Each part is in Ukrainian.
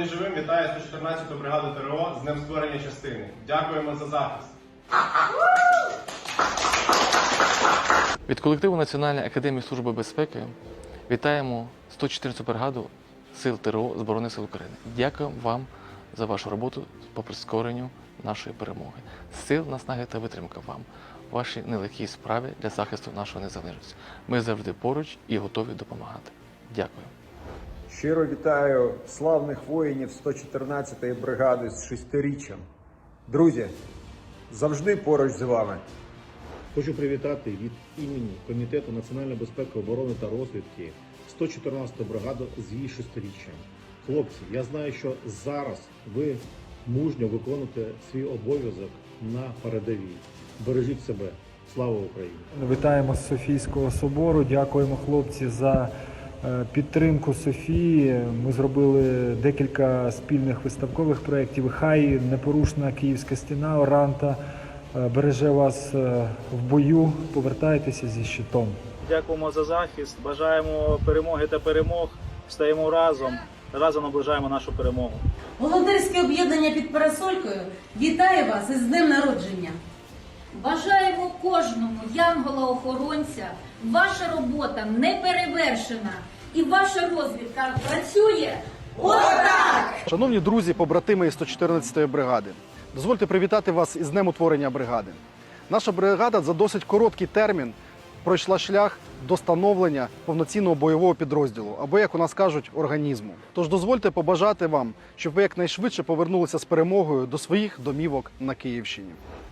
повернений живим, вітає 114-ту бригаду ТРО з днем створення частини. Дякуємо за захист. Від колективу Національної академії служби безпеки вітаємо 114 бригаду сил ТРО Збройних сил України. Дякуємо вам за вашу роботу по прискоренню нашої перемоги. Сил, наснаги та витримка вам, вашій нелегкій справі для захисту нашої незалежності. Ми завжди поруч і готові допомагати. Дякую. Щиро вітаю славних воїнів 114-ї бригади з шестиріччям. Друзі, завжди поруч з вами. Хочу привітати від імені Комітету національної безпеки, оборони та розвідки 114-ту бригаду з її шестиріччям. Хлопці, я знаю, що зараз ви мужньо виконуєте свій обов'язок на передовій. Бережіть себе. Слава Україні! Вітаємо з Софійського собору. Дякуємо хлопці за підтримку Софії. Ми зробили декілька спільних виставкових проєктів. Хай непорушна київська стіна Оранта е, береже вас е, в бою. Повертайтеся зі щитом. Дякуємо за захист. Бажаємо перемоги та перемог. Стаємо разом. Разом наближаємо нашу перемогу. Волонтерське об'єднання під парасолькою вітає вас із днем народження. Бажаємо кожному янгола-охоронця. Ваша робота не перевершена і ваша розвідка працює. Отак! Шановні друзі, побратими із 114-ї бригади, дозвольте привітати вас із днем утворення бригади. Наша бригада за досить короткий термін пройшла шлях до становлення повноцінного бойового підрозділу, або, як у нас кажуть, організму. Тож дозвольте побажати вам, щоб ви якнайшвидше повернулися з перемогою до своїх домівок на Київщині.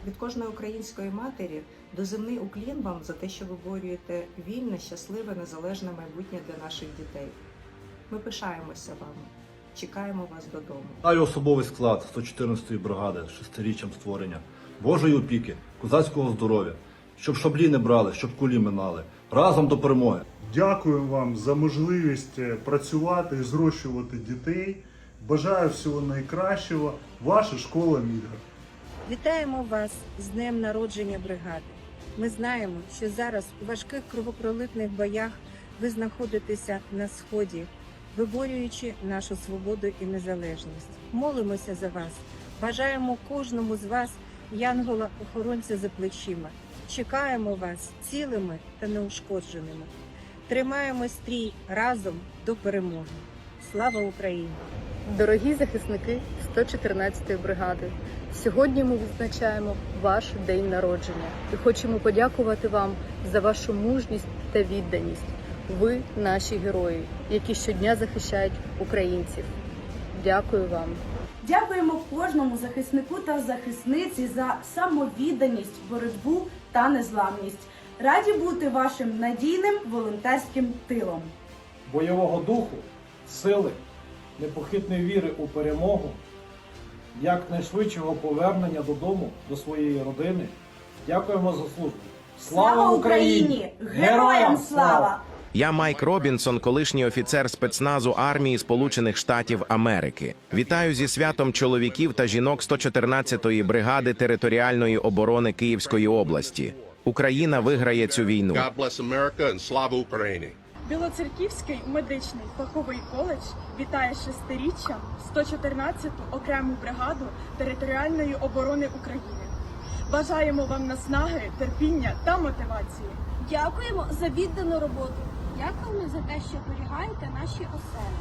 Від кожної української матері доземний уклін вам за те, що ви борюєте вільне, щасливе, незалежне майбутнє для наших дітей. Ми пишаємося вами, чекаємо вас додому. Вітаю особовий склад 114-ї бригади з шестиріччям створення, Божої опіки, козацького здоров'я, щоб шаблі не брали, щоб кулі минали. Разом до перемоги! Дякую вам за можливість е, працювати і зрощувати дітей. Бажаю всього найкращого. Ваша школа Мідга. Вітаємо вас з днем народження бригади. Ми знаємо, що зараз у важких кровопролитних боях ви знаходитеся на сході, виборюючи нашу свободу і незалежність. Молимося за вас. Бажаємо кожному з вас янгола-охоронця за плечима. Чекаємо вас цілими та неушкодженими. Тримаємо стрій разом до перемоги. Слава Україні! Дорогі захисники 114-ї бригади, сьогодні ми відзначаємо ваш день народження і хочемо подякувати вам за вашу мужність та відданість. Ви наші герої, які щодня захищають українців. Дякую вам. Дякуємо кожному захиснику та захисниці за самовідданість, боротьбу та незламність. Раді бути вашим надійним волонтерським тилом. Бойового духу, сили, непохитної віри у перемогу, якнайшвидшого повернення додому до своєї родини. Дякуємо за службу. Слава Україні! Героям слава! Я Майк Робінсон, колишній офіцер спецназу армії Сполучених Штатів Америки. Вітаю зі святом чоловіків та жінок 114-ї бригади територіальної оборони Київської області. Україна виграє цю війну. God bless America and слава Україні! Білоцерківський медичний фаховий коледж вітає шестиріччям 114-ту окрему бригаду територіальної оборони України. Бажаємо вам наснаги, терпіння та мотивації. Дякуємо за віддану роботу. Дякуємо за те, що оберігаєте наші оселі.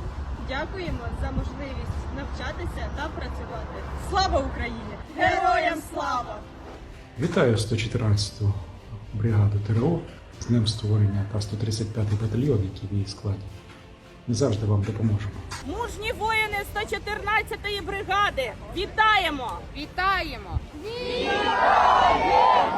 Дякуємо за можливість навчатися та працювати. Слава Україні! Героям слава! Вітаю 114-ту бригаду ТРО з днем створення та 135-й батальйон, який в її складі. Ми завжди вам допоможемо. Мужні воїни 114-ї бригади! Вітаємо! Вітаємо! Вітаємо! Вітаємо! Вітаємо!